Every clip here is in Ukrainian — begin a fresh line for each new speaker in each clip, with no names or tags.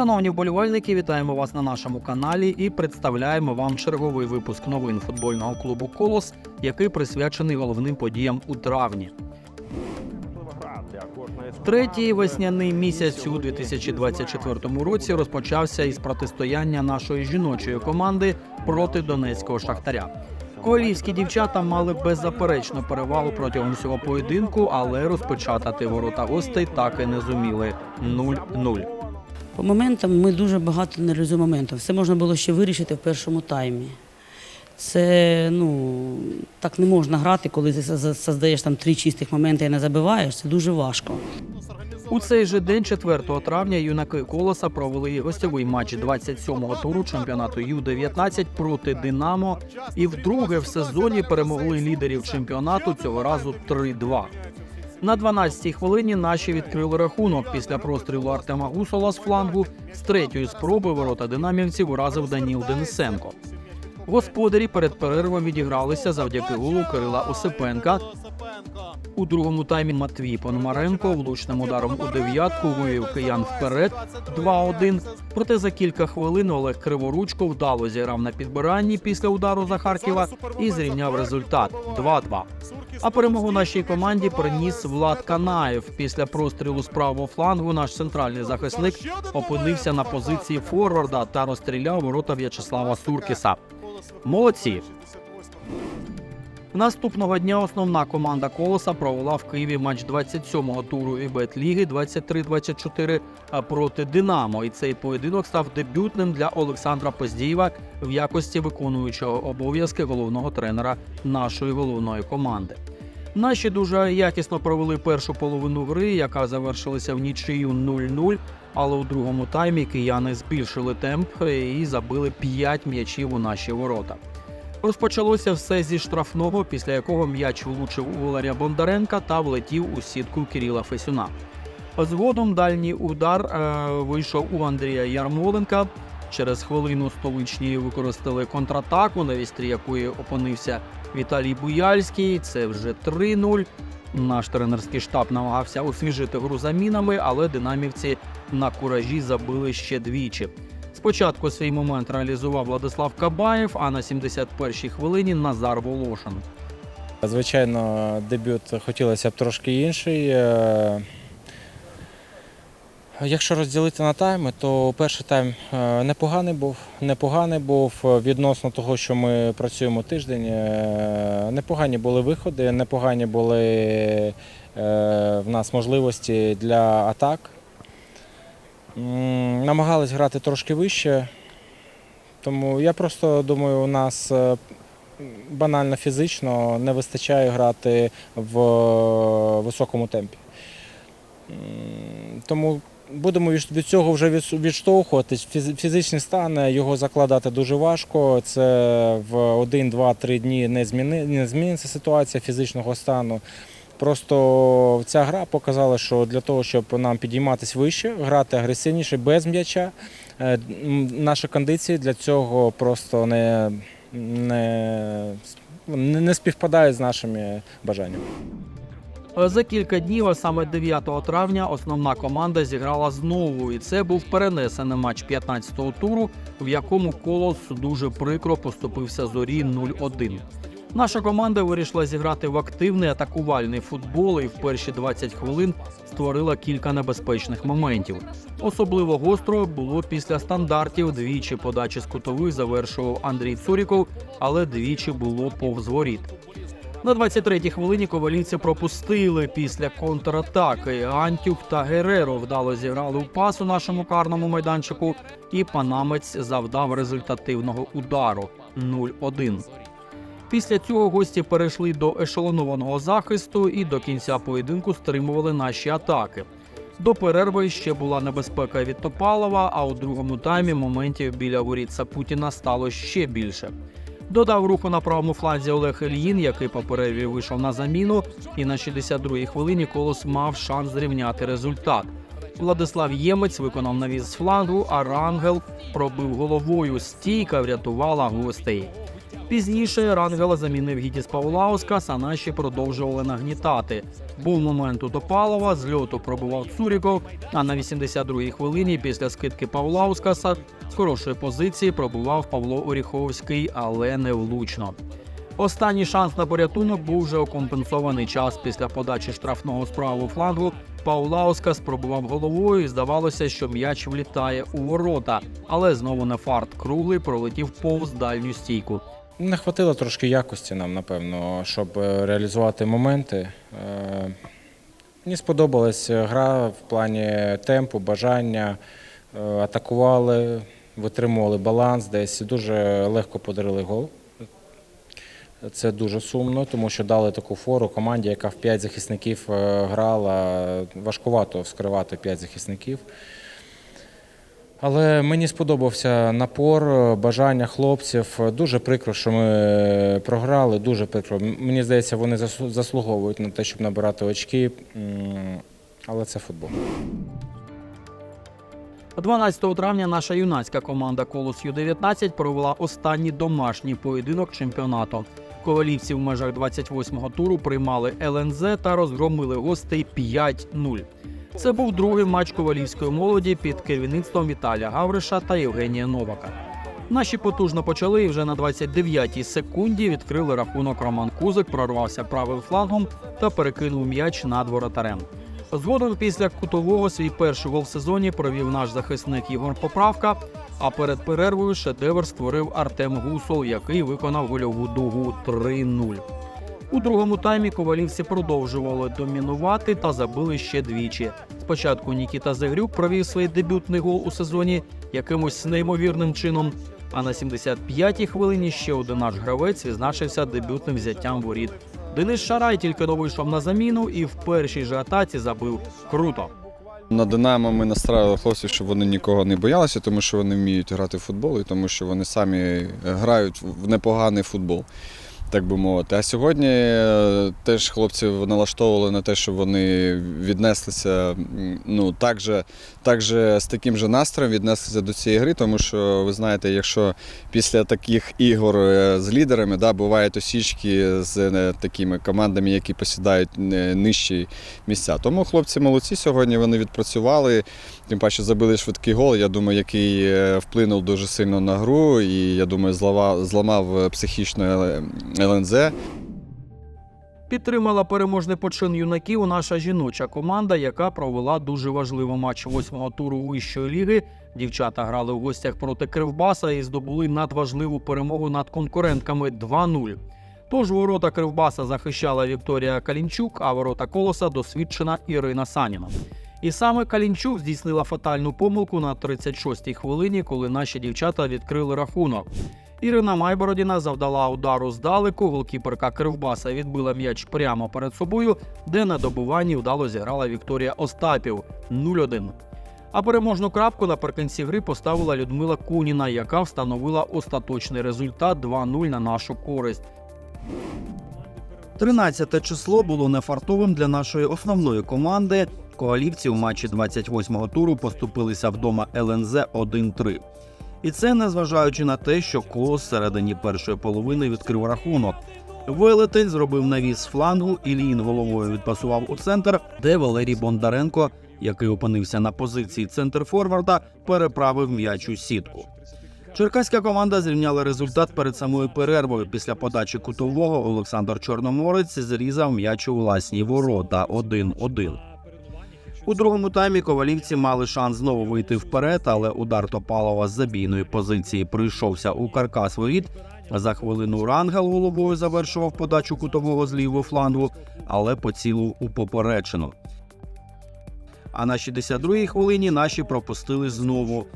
Шановні вболівальники, вітаємо вас на нашому каналі і представляємо вам черговий випуск новин футбольного клубу Колос, який присвячений головним подіям у травні. Третій весняний місяць у 2024 році розпочався із протистояння нашої жіночої команди проти донецького шахтаря. Коалівські дівчата мали беззаперечну перевагу протягом всього поєдинку, але розпечатати ворота гостей так і не зуміли 0-0.
По моментам ми дуже багато не реалізуємо моментів. Все можна було ще вирішити в першому таймі. Це ну так не можна грати, коли ти создаєш там три чистих моменти і не забиваєш. Це дуже важко.
У цей же день, 4 травня, юнаки Колоса провели гостьовий матч 27-го туру чемпіонату Ю-19 проти Динамо і вдруге в сезоні перемогли лідерів чемпіонату цього разу 3-2. На 12-й хвилині наші відкрили рахунок після прострілу Артема Гусола з флангу. З третьої спроби ворота динамівців уразив Даніл Денисенко. Господарі перед перервою відігралися завдяки голу Кирила Осипенка. У другому таймі Матвій Пономаренко влучним ударом у дев'ятку вивів киян вперед 2-1. Проте за кілька хвилин Олег Криворучко вдало зіграв на підбиранні після удару за Харкова і зрівняв результат 2-2. А перемогу нашій команді приніс Влад Канаєв. Після прострілу з правого флангу наш центральний захисник опинився на позиції форварда та розстріляв ворота В'ячеслава Суркіса. Молодці! Наступного дня основна команда Колоса провела в Києві матч 27-го туру ІБЕТ Ліги 23-24 проти Динамо. І цей поєдинок став дебютним для Олександра Поздієва в якості виконуючого обов'язки головного тренера нашої головної команди. Наші дуже якісно провели першу половину гри, яка завершилася в нічию 0-0, але у другому таймі кияни збільшили темп і забили 5 м'ячів у наші ворота. Розпочалося все зі штрафного, після якого м'яч влучив у Валерія Бондаренка та влетів у сітку Кирила Фесюна. Згодом дальній удар е, вийшов у Андрія Ярмоленка. Через хвилину столичні використали контратаку, на вістрі якої опинився Віталій Буяльський. Це вже 3-0. Наш тренерський штаб намагався освіжити гру замінами, але динамівці на куражі забили ще двічі. Спочатку свій момент реалізував Владислав Кабаєв, а на 71-й хвилині Назар Волошин.
Звичайно, дебют хотілося б трошки інший. Е, Якщо розділити на тайми, то перший тайм е, непоганий був. Непоганий був відносно того, що ми працюємо тиждень. Е, Непогані були виходи, непогані були в нас можливості для атак. Намагались грати трошки вище. Тому я просто думаю, у нас е, банально фізично не вистачає грати в високому темпі. Тому будемо від цього вже від- відштовхуватись. Фіз- Фізичний стан його закладати дуже важко. Це в 1, 2, 3 дні не зміниться ситуація фізичного стану. Просто ця гра показала, що для того, щоб нам підійматися вище, грати агресивніше без м'яча, е, м, наші кондиції для цього просто не, не, не співпадають з нашими бажаннями.
За кілька днів, а саме 9 травня, основна команда зіграла знову, і це був перенесений матч 15-го туру, в якому колос дуже прикро поступився зорі 0-1. Наша команда вирішила зіграти в активний атакувальний футбол і в перші 20 хвилин створила кілька небезпечних моментів. Особливо гостро було після стандартів. Двічі подачі з кутових завершував Андрій Цуріков, але двічі було повз воріт. На 23-й хвилині ковалівці пропустили після контратаки. Антюк та Гереро вдало зіграли у пас у нашому карному майданчику, і панамець завдав результативного удару 0-1. Після цього гості перейшли до ешелонованого захисту і до кінця поєдинку стримували наші атаки. До перерви ще була небезпека від Топалова, а у другому таймі моментів біля воріт Сапутіна стало ще більше. Додав руху на правому фланзі Олег Ільїн, який по перерві вийшов на заміну, і на 62-й хвилині колос мав шанс зрівняти результат. Владислав Ємець виконав навіс з флангу, а Рангел пробив головою. Стійка врятувала гостей. Пізніше Рангела замінив Павлаускас, а наші продовжували нагнітати. Був момент у Топалова, з льоту пробував Цуріков, а на 82-й хвилині після скидки Павлаускаса з хорошої позиції пробував Павло Оріховський, але не влучно. Останній шанс на порятунок був вже окомпенсований час після подачі штрафного з правого флангу. Паулауска спробував головою і здавалося, що м'яч влітає у ворота, але знову не фарт. Круглий пролетів повз дальню стійку.
Не хватило трошки якості нам, напевно, щоб е, реалізувати моменти. Е, Мені сподобалась гра в плані темпу, бажання. Е, Атакували, витримували баланс десь. Дуже легко подарили гол. Це дуже сумно, тому що дали таку фору команді, яка в 5 захисників грала. Важкувато вскривати 5 захисників. Але мені сподобався напор, бажання хлопців. Дуже прикро, що ми програли. Дуже прикро. Мені здається, вони заслуговують на те, щоб набирати очки. Але це футбол.
12 травня наша юнацька команда Колос Ю-19 провела останній домашній поєдинок чемпіонату. Ковалівці в межах 28-го туру приймали ЛНЗ та розгромили гостей 5-0. Це був другий матч ковалівської молоді під керівництвом Віталія Гавриша та Євгенія Новака. Наші потужно почали і вже на 29-й секунді відкрили рахунок. Роман Кузик прорвався правим флангом та перекинув м'яч над воротарем. Згодом після кутового свій перший гол в сезоні провів наш захисник Ігор Поправка. А перед перервою шедевр створив Артем Гусол, який виконав гольову дугу 3-0. У другому таймі ковалівці продовжували домінувати та забили ще двічі. Спочатку Нікіта Зегрюк провів свій дебютний гол у сезоні якимось неймовірним чином. А на 75-й хвилині ще один наш гравець відзначився дебютним взяттям воріт. Денис Шарай тільки но вийшов на заміну і в першій же атаці забив круто.
На Динамо ми настраювали хлопців, щоб вони нікого не боялися, тому що вони вміють грати в футбол і тому що вони самі грають в непоганий футбол, так би мовити. А сьогодні е, теж хлопців налаштовували на те, щоб вони віднеслися ну, так, же, так же, з таким же настроєм віднеслися до цієї гри, тому що ви знаєте, якщо після таких ігор е, з лідерами да, бувають осічки з е, такими командами, які посідають нижчі місця. Тому хлопці молодці сьогодні вони відпрацювали. Тим паче забили швидкий гол, я думаю, який е, вплинув дуже сильно на гру, і я думаю, зламав, е, психічно е, ЛНЗ.
Підтримала переможний почин юнаків наша жіноча команда, яка провела дуже важливий матч восьмого туру вищої ліги. Дівчата грали в гостях проти Кривбаса і здобули надважливу перемогу над конкурентками 2-0. Тож ворота Кривбаса захищала Вікторія Калінчук, а ворота колоса досвідчена Ірина Саніна. І саме Калінчук здійснила фатальну помилку на 36-й хвилині, коли наші дівчата відкрили рахунок. Ірина Майбородіна завдала удару здалеку. Голкіперка Кривбаса відбила м'яч прямо перед собою, де на добуванні вдало зіграла Вікторія Остапів 0-1. А переможну крапку наприкінці гри поставила Людмила Куніна, яка встановила остаточний результат 2-0 на нашу користь.
13 число було нефартовим для нашої основної команди. Коалівці в матчі 28-го туру поступилися вдома ЛНЗ 1-3. І це незважаючи на те, що Колос середині першої половини відкрив рахунок. Велетень зробив навіс з флангу, Ілін головою відпасував у центр, де Валерій Бондаренко, який опинився на позиції центр форварда, переправив м'яч у сітку. Черкаська команда зрівняла результат перед самою перервою. Після подачі кутового Олександр Чорноморець зрізав м'яч у власні ворота 1-1. У другому таймі ковалівці мали шанс знову вийти вперед, але удар Топалова з забійної позиції прийшовся у каркас воріт. За хвилину Рангел головою завершував подачу кутового з лівого флангу, але поцілив у поперечину. А на 62-й хвилині наші пропустили знову.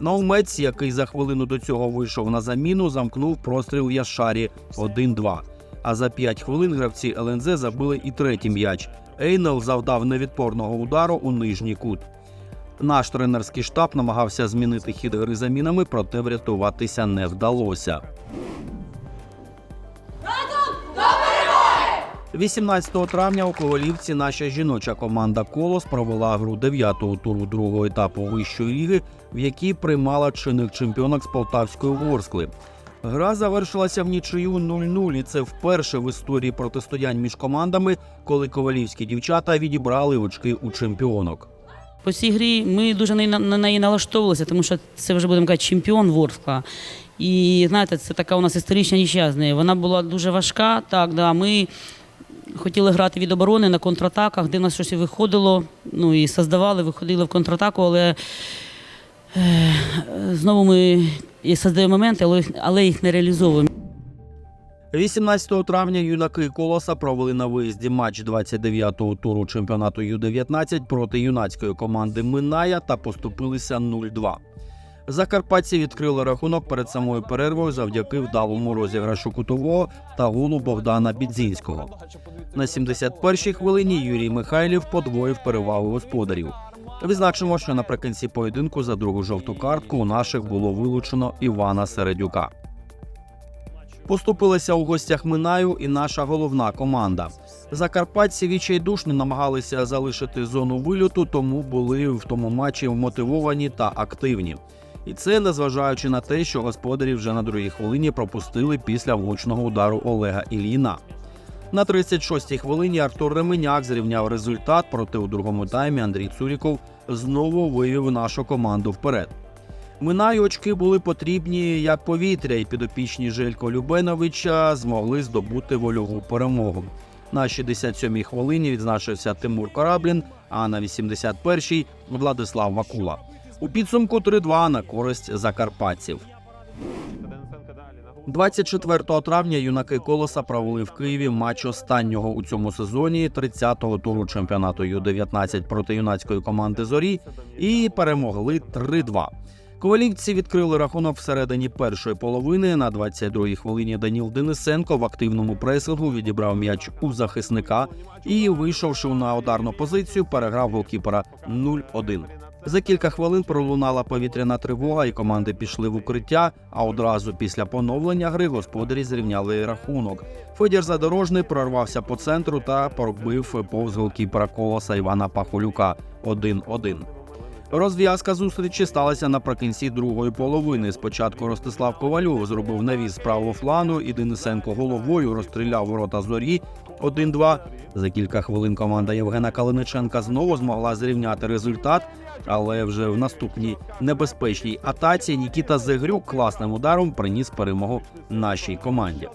Наумець, який за хвилину до цього вийшов на заміну, замкнув простріл Яшарі 1-2. А за 5 хвилин гравці ЛНЗ забили і третій м'яч. Ейнел завдав невідпорного удару у нижній кут. Наш тренерський штаб намагався змінити хід гри замінами, проте врятуватися не вдалося. 18 травня у Ковалівці наша жіноча команда Колос провела гру 9-го туру другого етапу вищої ліги, в якій приймала чинних чемпіонок з Полтавської Ворскли.
Гра завершилася в нічию 0-0, і це вперше в історії протистоянь між командами, коли ковалівські дівчата відібрали очки у чемпіонок.
По цій грі ми дуже на, неї налаштовувалися, тому що це вже будемо казати чемпіон Ворскла. І знаєте, це така у нас історична нею. Вона була дуже важка. Так, да, ми хотіли грати від оборони на контратаках, де в нас щось і виходило. Ну і создавали, виходили в контратаку, але е, знову ми і создаємо моменти, але, їх- але їх не реалізовуємо.
18 травня юнаки Колоса провели на виїзді матч 29-го туру чемпіонату Ю-19 проти юнацької команди Миная та поступилися 0-2. Закарпатці відкрили рахунок перед самою перервою завдяки вдалому розіграшу кутового та голу Богдана Бідзінського. На 71-й хвилині Юрій Михайлів подвоїв перевагу господарів. Відзначимо, що наприкінці поєдинку за другу жовту картку у наших було вилучено Івана Середюка. Поступилася у гостях Минаю і наша головна команда. Закарпатці відчайдушно намагалися залишити зону вильоту, тому були в тому матчі вмотивовані та активні. І це незважаючи на те, що господарі вже на другій хвилині пропустили після влучного удару Олега Іліна. На 36-й хвилині Артур Ременяк зрівняв результат, проте у другому таймі Андрій Цуріков знову вивів нашу команду вперед. Минаю очки були потрібні як повітря, і підопічні Желько Любеновича змогли здобути вольову перемогу. На 67-й хвилині відзначився Тимур Кораблін, а на 81-й – Владислав Вакула. У підсумку 3-2 на користь закарпатців. 24 травня юнаки Колоса провели в Києві матч останнього у цьому сезоні 30-го туру чемпіонату Ю-19 проти юнацької команди Зорі і перемогли 3-2. Ковалівці відкрили рахунок всередині першої половини. На 22-й хвилині Даніл Денисенко в активному пресингу відібрав м'яч у захисника і, вийшовши на ударну позицію, переграв голкіпера 0-1. За кілька хвилин пролунала повітряна тривога, і команди пішли в укриття. А одразу після поновлення гри господарі зрівняли рахунок. Федір Задорожний прорвався по центру та пробив повз голкіпера колоса Івана Пахолюка 1-1. Розв'язка зустрічі сталася наприкінці другої половини. Спочатку Ростислав Ковальов зробив навіс з правого флану, і Денисенко головою розстріляв ворота зорі 1-2. За кілька хвилин команда Євгена Калиниченка знову змогла зрівняти результат, але вже в наступній небезпечній атаці Нікіта Зегрюк класним ударом приніс перемогу нашій команді.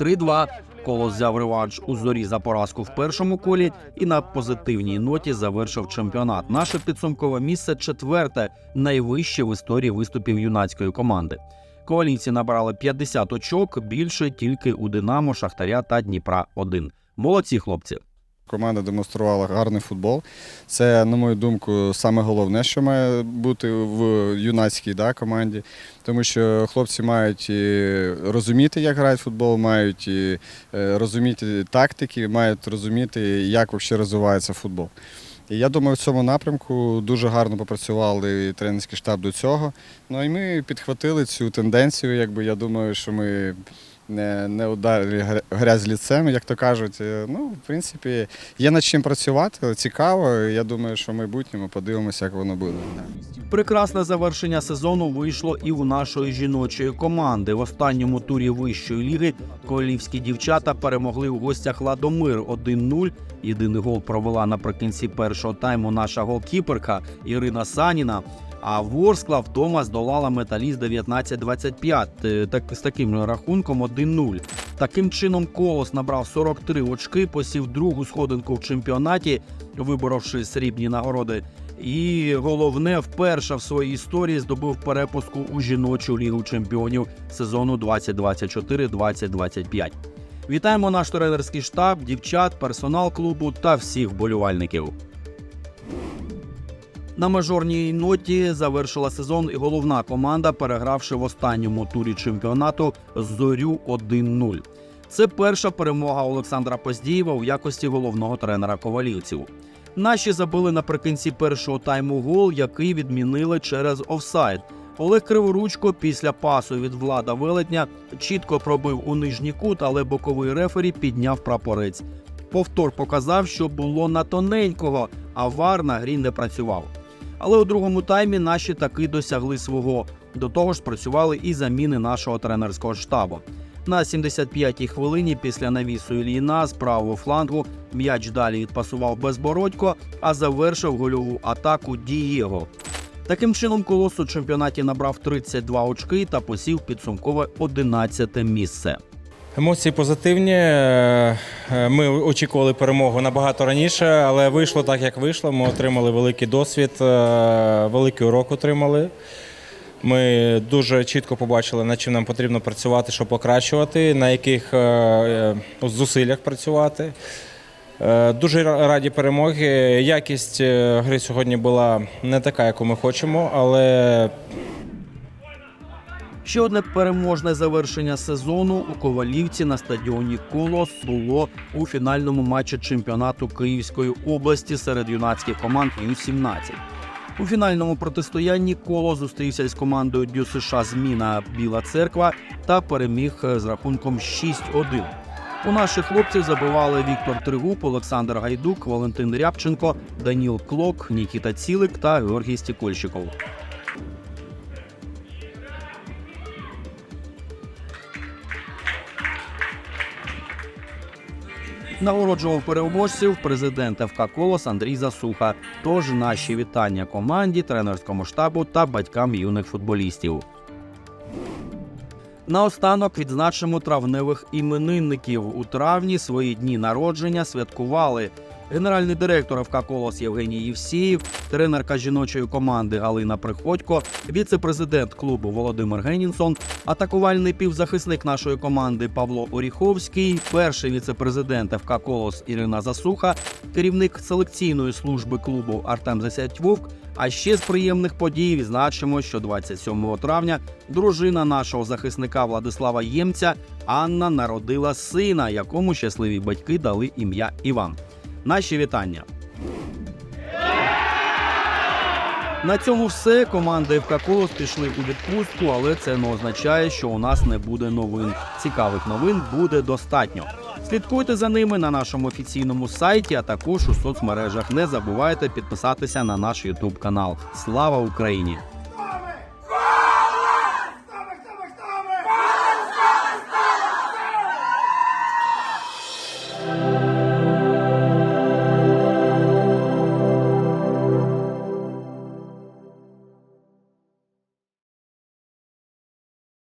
3-2. Колос взяв реванш у зорі за поразку в першому колі і на позитивній ноті завершив чемпіонат. Наше підсумкове місце четверте, найвище в історії виступів юнацької команди. Коаліції набрали 50 очок, більше тільки у Динамо, Шахтаря та Дніпра 1 Молодці, хлопці.
Команда демонструвала гарний футбол. Це, на мою думку, саме головне, що має бути в юнацькій да, команді. Тому що хлопці мають і розуміти, як грають футбол, мають е, розуміти тактики, мають розуміти, як взагалі розвивається футбол. І я думаю, в цьому напрямку дуже гарно попрацювали тренерський штаб до цього. Ну і ми підхватили цю тенденцію. Якби я думаю, що ми не, не ударили грязь ліцем, як то кажуть. Е, Ну, в принципі, є над чим працювати, цікаво. Я думаю, що в майбутньому подивимося, як воно буде.
Прекрасне завершення сезону вийшло і у нашої жіночої команди. В останньому турі вищої ліги колівські дівчата перемогли у гостях Ладомир 1-0. Єдиний гол провела наприкінці першого тайму наша голкіперка Ірина Саніна. А Ворскла вдома здолала металіст 19-25 е, так, з таким рахунком 1-0. Таким чином, Колос набрав 43 очки, посів другу сходинку в чемпіонаті, виборовши срібні нагороди. І головне, вперше в своїй історії здобув перепуску у жіночу лігу чемпіонів сезону 2024-2025. Вітаємо наш тренерський штаб, дівчат, персонал клубу та всіх вболівальників. На мажорній ноті завершила сезон і головна команда, перегравши в останньому турі чемпіонату зорю 1-0. Це перша перемога Олександра Поздієва у якості головного тренера ковалівців. Наші забили наприкінці першого тайму гол, який відмінили через офсайд. Олег Криворучко після пасу від влада велетня чітко пробив у нижній кут, але боковий рефері підняв прапорець. Повтор показав, що було на тоненького, а вар на грі не працював. Але у другому таймі наші таки досягли свого. До того ж, працювали і заміни нашого тренерського штабу. На 75-й хвилині після навісу Ільїна з правого флангу м'яч далі відпасував безбородько, а завершив гольову атаку Дієго. Таким чином, колос у чемпіонаті набрав 32 очки та посів підсумкове 11 місце.
Емоції позитивні. Е, е, Ми очікували перемогу набагато раніше, але вийшло так, як вийшло. Ми отримали великий досвід, е, великий урок отримали. Ми дуже чітко побачили, над чим нам потрібно працювати, щоб покращувати, на яких зусиллях працювати. Дуже раді перемоги. Якість гри сьогодні була не така, яку ми хочемо, але
Ще одне переможне завершення сезону у Ковалівці на стадіоні Колос було у фінальному матчі чемпіонату Київської області серед юнацьких команд Ю-17. У фінальному протистоянні коло зустрівся з командою Дю США Зміна Біла Церква та переміг е, з рахунком 6-1. У наших хлопців забивали Віктор Тригуб, Олександр Гайдук, Валентин Рябченко, Даніл Клок, Нікіта Цілик та Георгій Стікольщиков. Нагороджував переможців президент ФК Колос Андрій Засуха. Тож наші вітання команді, тренерському штабу та батькам юних футболістів. Наостанок відзначимо травневих іменинників. У травні свої дні народження святкували генеральний директор ФК Колос Євгеній Євсіїв, тренерка жіночої команди Галина Приходько, віце-президент клубу Володимир Генінсон, атакувальний півзахисник нашої команди Павло Оріховський, перший віце-президент ФК Колос Ірина Засуха, керівник селекційної служби клубу Артем Засятьвовк. А ще з приємних подій відзначимо, що 27 травня дружина нашого захисника Владислава Ємця Анна народила сина, якому щасливі батьки дали ім'я Іван. Наші вітання. На цьому все. Команди ФК Колос пішли у відпустку, але це не означає, що у нас не буде новин. Цікавих новин буде достатньо. Слідкуйте за ними на нашому офіційному сайті, а також у соцмережах. Не забувайте підписатися на наш YouTube канал. Слава Україні!